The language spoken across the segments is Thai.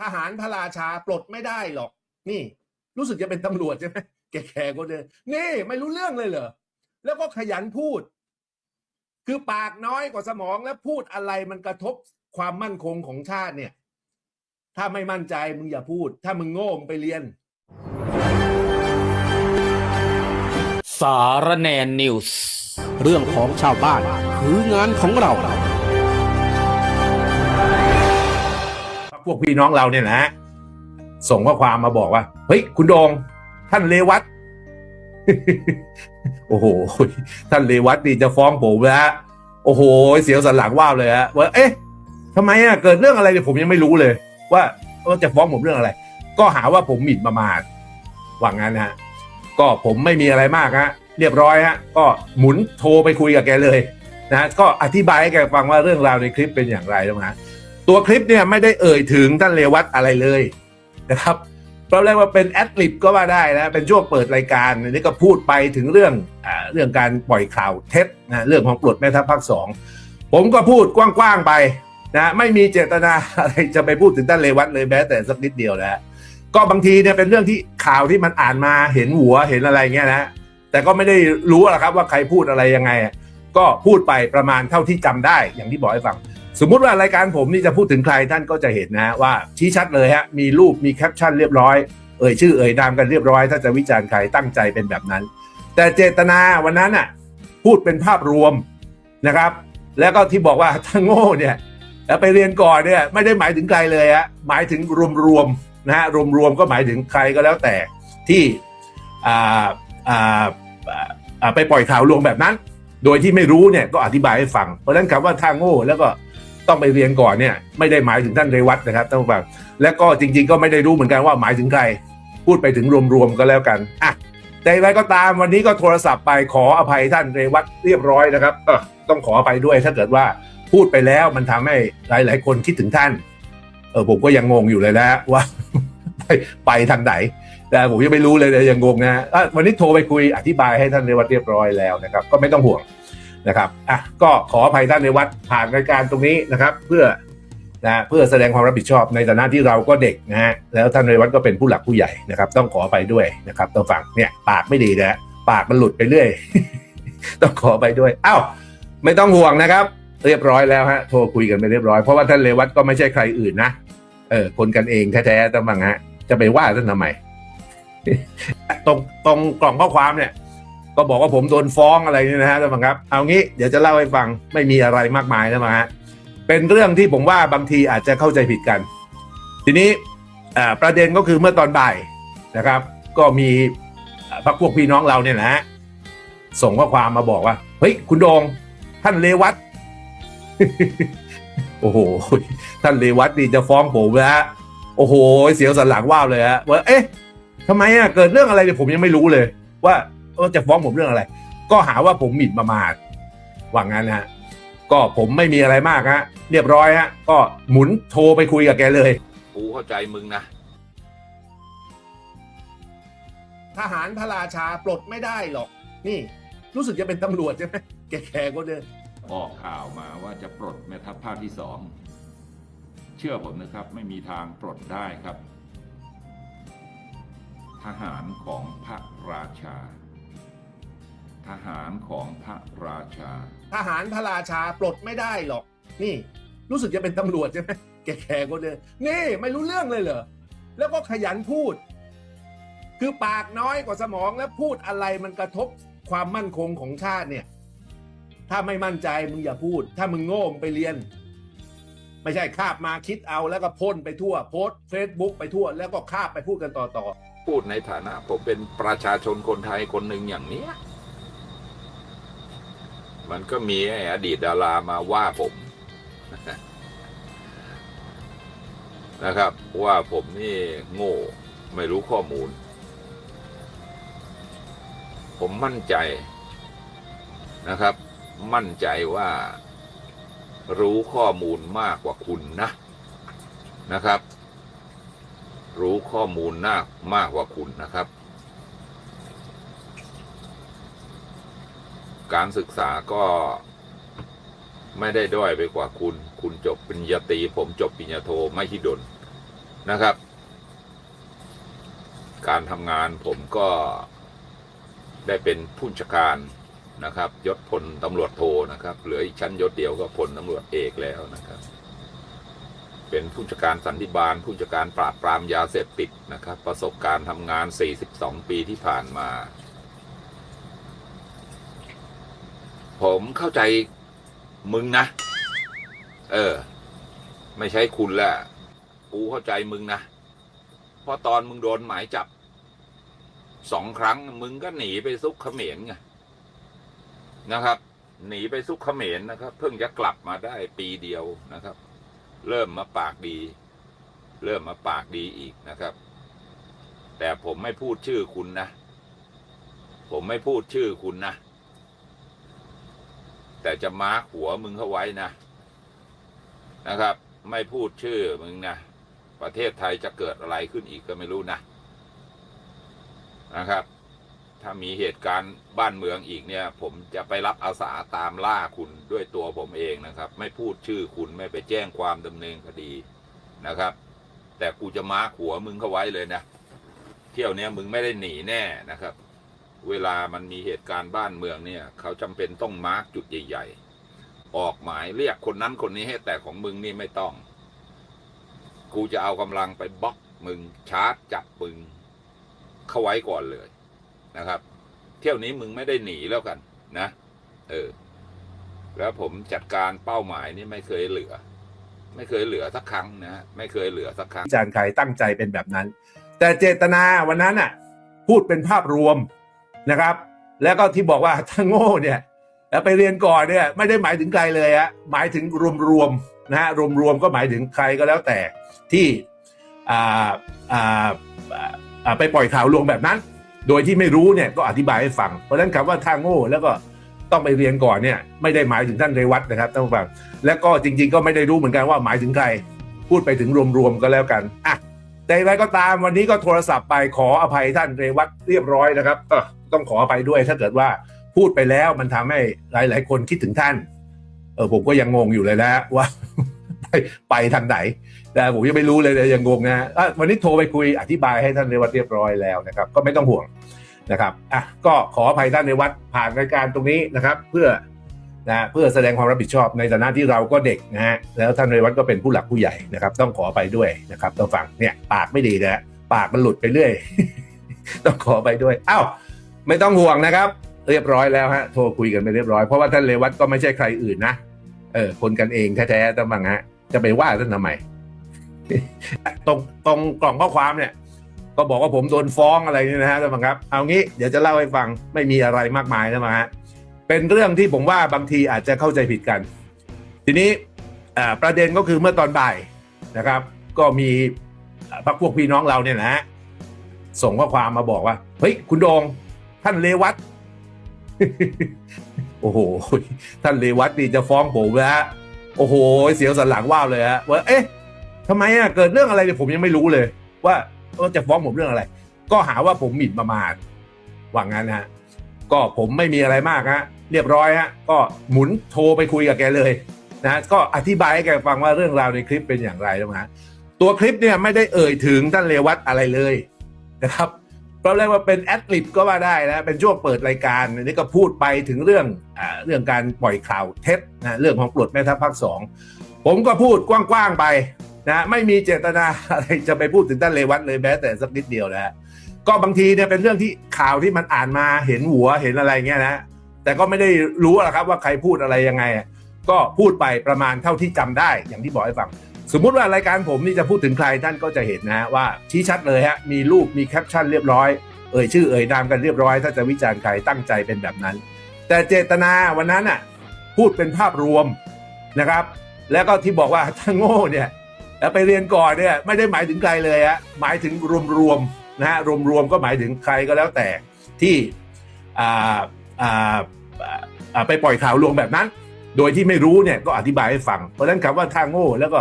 ทหารพระราชาปลดไม่ได้หรอก นี่ รู้สึกจะเป็นตำรวจใช่ไหมแก่ๆก็เดินนี่ไม่รู้เรื่องเลยเหรอแล้วก็ขยันพูด คือปากน้อยกว่าสมองแล้วพูดอะไรมันกระทบความมั่นคงของชาติเนี่ย ถ้าไม่มั่นใจมึงอย่าพูด ถ้ามึงโง่มึงไปเรียน สารแนนนิวส์เรื่องของชาวบ้าน คืองานของเรา พวกพี่น้องเราเนี่ยนะส่งข้อความมาบอกว่า เฮ้ย คุณโดง ท่านเลวัตโอ้โห ท่านเลวัตนี่จะฟ้องผมแล้วโอ้โห เสียวสันหลังว่าวเลยฮะว่าเอ๊ะทำไมอะเกิดเรื่องอะไรเนี่ยผมยังไม่รู้เลย ว่าจะฟ้องผมเรื่องอะไร ก็หาว่าผมหมิ่นประมาทว่างั้นนะฮะก็ผมไม่มีอะไรมากฮะเรียบร้อยฮะก็หมุนโทรไปคุยกับแกเลยนะก็อธิบายให้แกฟังว่าเรื่องราวในคลิปเป็นอย่างไรนะฮะ ตัวคลิปเนี่ยไม่ได้เอ่ยถึงท่านเลวัตอะไรเลยนะครับเราเรียกว่าเป็นแอดลิปก็ว่าได้นะเป็นช่วงเปิดรายการอันนี้ก็พูดไปถึงเรื่องอเรื่องการปล่อยข่าวเท็จนะเรื่องของปลดแม่ทัพภาคสองผมก็พูดกว้างๆไปนะไม่มีเจตนาอะไรจะไปพูดถึงท่านเลวัตเลยแม้แต่สักนิดเดียวนะก็บางทีเนี่ยเป็นเรื่องที่ข่าวที่มันอ่านมาเห็นหัวเห็นอะไรเงี้ยนะแต่ก็ไม่ได้รู้หรอกครับว่าใครพูดอะไรยังไง ก็พูดไปประมาณเท่าที่จำได้อย่างที่บอกให้ฟัง สมมุติว่ารายการผมนี่จะพูดถึงใครท่านก็จะเห็นนะว่าชี้ชัดเลยฮะมีรูปมีแคปชั่นเรียบร้อยเอ่ยชื่อเอ่ยนามกันเรียบร้อย ถ้าจะวิจารณ์ใครตั้งใจเป็นแบบนั้น แต่เจตนาวันนั้นน่ะพูดเป็นภาพรวมนะครับ แล้วก็ที่บอกว่าถ้าโง่เนี่ยแล้วไปเรียนก่อนเนี่ยไม่ได้หมายถึงใครเลยฮะหมายถึงรวมๆนะฮะรวมๆก็หมายถึงใครก็แล้วแต่ที่อ่าอ่าอ่าไปปล่อยข่าวลวงแบบนั้น โดยที่ไม่รู้เนี่ยก็อธิบายให้ฟัง เพราะฉะนั้นคำว่าถ้าโง่แล้วก็ ต้องไปเรียนก่อนเนี่ยไม่ได้หมายถึงท่านเรวัตนะครับท่านผู้ฟังและก็จริง ๆ ก็ไม่ได้รู้เหมือนกันว่าหมายถึงใคร พูดไปถึงรวมๆก็แล้วกันอะแต่อย่างไรก็ตามวันนี้ก็โทรศัพท์ไปขออภัยท่านเรวัตเรียบร้อยนะครับเออต้องขออภัยด้วยถ้าเกิดว่าพูดไปแล้วมันทำให้หลาย ๆ คนคิดถึงท่าน เออผมก็ยังงงอยู่เลยนะว่าไปไปทางไหนแต่ผมยังไม่รู้เลยเลยยังงงนะะวันนี้โทรไปคุยอธิบายให้ท่านเรวัตเรียบร้อยแล้วนะครับ ก็ไม่ต้องห่วง นะครับอะก็ขออภัยท่านในวัดผ่านรายการตรงนี้นะครับ เพื่อนะเพื่อแสดงความรับผิดชอบในฐานะที่เราก็เด็กนะฮะแล้วท่านในวัดก็เป็นผู้หลักผู้ใหญ่นะครับ ต้องขออภัยด้วยนะครับต้องฟังเนี่ยปากไม่ดีนะปากมันหลุดไปเรื่อย ต้องขอไปด้วยอ้าวไม่ต้องห่วงนะครับ เรียบร้อยแล้วฮะโทรคุยกันไปเรียบร้อยเพราะว่าท่านเลวัตก็ไม่ใช่ใครอื่นนะเออคนกันเองแท้ๆต้องฟังฮะ จะไปว่าท่านทำไมตรงตรงกล่องข้อความเนี่ย ก็บอกว่าผมโดนฟ้องอะไรนี่นะฮะท่านผู้ชมครับ เอางี้เดี๋ยวจะเล่าให้ฟังไม่มีอะไรมากมายนะมาฮะเป็นเรื่องที่ผมว่าบางทีอาจจะเข้าใจผิดกัน ทีนี้ประเด็นก็คือเมื่อตอนบ่ายนะครับ ก็มีพรรคพวกพี่น้องเราเนี่ยนะฮะส่งข้อความมาบอกว่าเฮ้ยคุณโดงท่านเลวัตโอ้โห ท่านเลวัตนี่จะฟ้องผมแล้ว โอ้โห เสียวสันหลังว่าวเลยฮะว่าเอ๊ะทำไมอะเกิดเรื่องอะไรเนี่ยผมยังไม่รู้เลย ว่า ว่าจะฟ้องผมเรื่องอะไร ก็หาว่าผมหมิ่นประมาทว่างั้นนะฮะก็ผมไม่มีอะไรมากฮะเรียบร้อยฮะก็หมุนโทรไปคุยกับแกเลยกูเข้าใจมึงนะทหารพระราชาปลดไม่ได้หรอก นี่ รู้สึกจะเป็นตำรวจใช่ไหมแกๆก็เดินออกข่าวมาว่าจะปลดแม่ทัพภาคที่สองเชื่อผมนะครับ ไม่มีทางปลดได้ครับ ทหารของพระราชา ทหารของพระราชา ทหารพระราชาปลดไม่ได้หรอก นี่ รู้สึกจะเป็นตำรวจใช่ไหมแกๆก็เดินนี่ไม่รู้เรื่องเลยเหรอ แล้วก็ขยันพูด คือปากน้อยกว่าสมองแล้วพูดอะไรมันกระทบความมั่นคงของชาติเนี่ย ถ้าไม่มั่นใจมึงอย่าพูด ถ้ามึงโง่มึงไปเรียน ไม่ใช่คาบมาคิดเอาแล้วก็พ่นไปทั่ว โพสเฟซบุ๊กไปทั่ว แล้วก็คาบไปพูดกันต่อๆพูดในฐานะผมเป็นประชาชนคนไทยคนหนึ่งอย่างเนี้ย มันก็มีไอ้อดีตดารามาว่าผมนะครับ ว่าผมนี่โง่ไม่รู้ข้อมูล ผมมั่นใจนะครับ มั่นใจว่ารู้ข้อมูลมากกว่าคุณนะนะครับ รู้ข้อมูลมากมากกว่าคุณนะครับ การศึกษาก็ไม่ได้ด้อยไปกว่าคุณ คุณจบปริญญาตรีผมจบปริญญาโทไม่ที่ดนนะครับ การทำงานผมก็ได้เป็นผู้จัดการนะครับยศพลตำรวจโทนะครับ เหลืออีกชั้นยศเดียวก็พลตำรวจเอกแล้วนะครับ เป็นผู้จัดการสันติบาล ผู้จัดการปราบปรามยาเสพติดนะครับ ประสบการณ์ทำงาน 42 ปีที่ผ่านมา ผมเข้าใจมึงนะ เออ ไม่ใช่คุณแหละกูเข้าใจมึงนะ เพราะตอนมึงโดนหมายจับสองครั้ง มึงก็หนีไปซุกเขมรไงนะครับ หนีไปซุกเขมรนะครับ เพิ่งจะกลับมาได้ปีเดียวนะครับ เริ่มมาปากดี เริ่มมาปากดีอีกนะครับ แต่ผมไม่พูดชื่อคุณนะ ผมไม่พูดชื่อคุณนะ แต่จะมาร์คหัวมึงเข้าไว้นะนะครับ ไม่พูดชื่อมึงนะ ประเทศไทยจะเกิดอะไรขึ้นอีกก็ไม่รู้นะนะครับ ถ้ามีเหตุการณ์บ้านเมืองอีกเนี่ย ผมจะไปรับอาสาตามล่าคุณด้วยตัวผมเองนะครับ ไม่พูดชื่อคุณไม่ไปแจ้งความดำเนินคดีนะครับ แต่กูจะมาร์คหัวมึงเข้าไว้เลยนะ เที่ยวเนี้ยมึงไม่ได้หนีแน่นะครับ เวลามันมีเหตุการณ์บ้านเมืองเนี่ย เขาจำเป็นต้องมาร์กจุดใหญ่ ๆ ออกหมายเรียกคนนั้นคนนี้ให้แต่ของมึงนี่ไม่ต้อง กูจะเอากำลังไปบล็อกมึงชาร์จจับมึง เข้าไว้ก่อนเลยนะครับ เที่ยวนี้มึงไม่ได้หนีแล้วกัน นะ เออ แล้วผมจัดการเป้าหมายนี่ไม่เคยเหลือ ไม่เคยเหลือสักครั้งนะ ไม่เคยเหลือสักครั้งอาจารย์ใครตั้งใจเป็นแบบนั้น แต่เจตนาวันนั้นน่ะ พูดเป็นภาพรวม นะครับ แล้วก็ที่บอกว่าถ้าโง่เนี่ยแล้วไปเรียนก่อนเนี่ยไม่ได้หมายถึงใครเลยอะหมายถึงรวมๆนะฮะรวมๆก็หมายถึงใครก็แล้วแต่ที่อ่าอ่าอ่าไปปล่อยข่าวลวงแบบนั้น โดยที่ไม่รู้เนี่ยก็อธิบายให้ฟัง เพราะฉะนั้นคำว่าถ้าโง่แล้วก็ต้องไปเรียนก่อนเนี่ยไม่ได้หมายถึงท่านเรวัตนะครับท่านผู้ฟังแล้วก็จริง ๆ ก็ไม่ได้รู้เหมือนกันว่าหมายถึงใคร พูดไปถึงรวมๆก็แล้วกันอะ แต่อย่างไรก็ตามวันนี้ก็โทรศัพท์ไปขออภัยท่านเรวัตเรียบร้อยนะครับต้องขออภัยด้วยถ้าเกิดว่าพูดไปแล้วมันทำให้หลาย ๆ คนคิดถึงท่าน เออผมก็ยังงงอยู่เลยนะว่าไปไปทางไหนแต่ผมยังไม่รู้เลยเลยยังงงนะวันนี้โทรไปคุยอธิบายให้ท่านเรวัตเรียบร้อยแล้วนะครับ ก็ไม่ต้องห่วงนะครับอะก็ขออภัยท่านเรวัตผ่านรายการตรงนี้นะครับ เพื่อ นะเพื่อแสดงความรับผิดชอบในฐานะที่เราก็เด็กนะฮะแล้วท่านเรวัตก็เป็นผู้หลักผู้ใหญ่นะครับ ต้องขอไปด้วยนะครับต้องฟังเนี่ยปากไม่ดีนะฮะปากมันหลุดไปเรื่อย ต้องขอไปด้วยอ้าวไม่ต้องห่วงนะครับ เรียบร้อยแล้วฮะโทรคุยกันไปเรียบร้อยเพราะว่าท่านเรวัตก็ไม่ใช่ใครอื่นนะเออคนกันเองแท้ๆต้องบังฮะจะไปว่าท่านทำไมตรงตรงกล่องข้อความเนี่ย ก็บอกว่าผมโดนฟ้องอะไรเนี่ยนะฮะท่านผู้ชมครับ เอางี้เดี๋ยวจะเล่าให้ฟังไม่มีอะไรมากมายนะมาฮะ เป็นเรื่องที่ผมว่าบางทีอาจจะเข้าใจผิดกัน ทีนี้ประเด็นก็คือเมื่อตอนบ่ายนะครับ ก็มีพรรคพวกพี่น้องเราเนี่ยนะฮะส่งข้อความมาบอกว่า เฮ้ย คุณโดง ท่านเลวัตโอ้โห ท่านเลวัตนี่จะฟ้องผมแล้วฮะโอ้โห เสียวสันหลังว่าวเลยฮะว่าเอ๊ะทำไมอะเกิดเรื่องอะไรเนี่ยผมยังไม่รู้เลย ว่าจะฟ้องผมเรื่องอะไร ก็หาว่าผมหมิ่นประมาทว่างั้นฮะ ก็ผมไม่มีอะไรมากฮะเรียบร้อยฮะก็หมุนโทรไปคุยกับแกเลยนะก็อธิบายให้แกฟังว่าเรื่องราวในคลิปเป็นอย่างไรนะฮะตัวคลิปเนี่ยไม่ได้เอ่ยถึงท่านเลวัตอะไรเลยนะครับเราเรียกว่าเป็นแอดลิปก็ว่าได้นะเป็นช่วงเปิดรายการอันนี้ก็พูดไปถึงเรื่องอเรื่องการปล่อยข่าวเท็จนะเรื่องของปลดแม่ทัพภาคสองผมก็พูดกว้างๆไปนะไม่มีเจตนาอะไรจะไปพูดถึงท่านเลวัตเลยแม้แต่สักนิดเดียวนะฮะ ก็บางทีเนี่ยเป็นเรื่องที่ข่าวที่มันอ่านมาเห็นหัวเห็นอะไรเงี้ยนะแต่ก็ไม่ได้รู้หรอกครับว่าใครพูดอะไรยังไง ก็พูดไปประมาณเท่าที่จำได้อย่างที่บอกให้ฟัง สมมุติว่ารายการผมนี่จะพูดถึงใครท่านก็จะเห็นนะว่าชี้ชัดเลยฮะมีรูปมีแคปชั่นเรียบร้อยเอ่ยชื่อเอ่ยนามกันเรียบร้อย ถ้าจะวิจารณ์ใครตั้งใจเป็นแบบนั้น แต่เจตนาวันนั้นอะพูดเป็นภาพรวมนะครับ แล้วก็ที่บอกว่าถ้าโง่เนี่ยแล้วไปเรียนก่อนเนี่ยไม่ได้หมายถึงใครเลยฮะหมายถึงรวมๆ นะฮะรวมๆก็หมายถึงใครก็แล้วแต่ที่ไปปล่อยข่าวลวงแบบนั้น โดยที่ไม่รู้เนี่ยก็อธิบายให้ฟัง เพราะฉะนั้นคำว่าถ้าโง่แล้วก็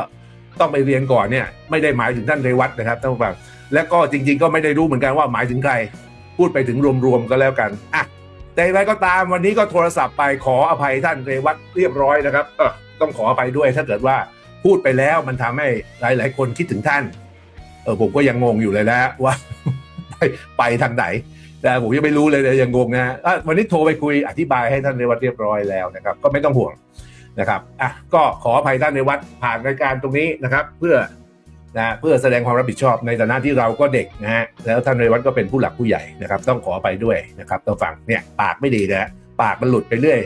ต้องไปเรียนก่อนเนี่ยไม่ได้หมายถึงท่านเรวัตนะครับท่านผู้ฟังและก็จริง ๆ ก็ไม่ได้รู้เหมือนกันว่าหมายถึงใคร พูดไปถึงรวมๆก็แล้วกันอะแต่อย่างไรก็ตามวันนี้ก็โทรศัพท์ไปขออภัยท่านเรวัตเรียบร้อยนะครับต้องขออภัยด้วยถ้าเกิดว่าพูดไปแล้วมันทำให้หลาย ๆ คนคิดถึงท่าน เอผมก็ยังงงอยู่เลยนะว่าไปไปทางไหนแต่ผมยังไม่รู้เลยนะยังงงนะอะวันนี้โทรไปคุยอธิบายให้ท่านในวัดเรียบร้อยแล้วนะครับ ก็ไม่ต้องห่วงนะครับอะก็ขออภัยท่านในวัดผ่านรายการตรงนี้นะครับ เพื่อนะเพื่อแสดงความรับผิดชอบในฐานะที่เราก็เด็กนะฮะแล้วท่านในวัดก็เป็นผู้หลักผู้ใหญ่นะครับ ต้องขออภัยด้วยนะครับต้องฟังเนี่ยปากไม่ดีนะปากมันหลุดไปเรื่อย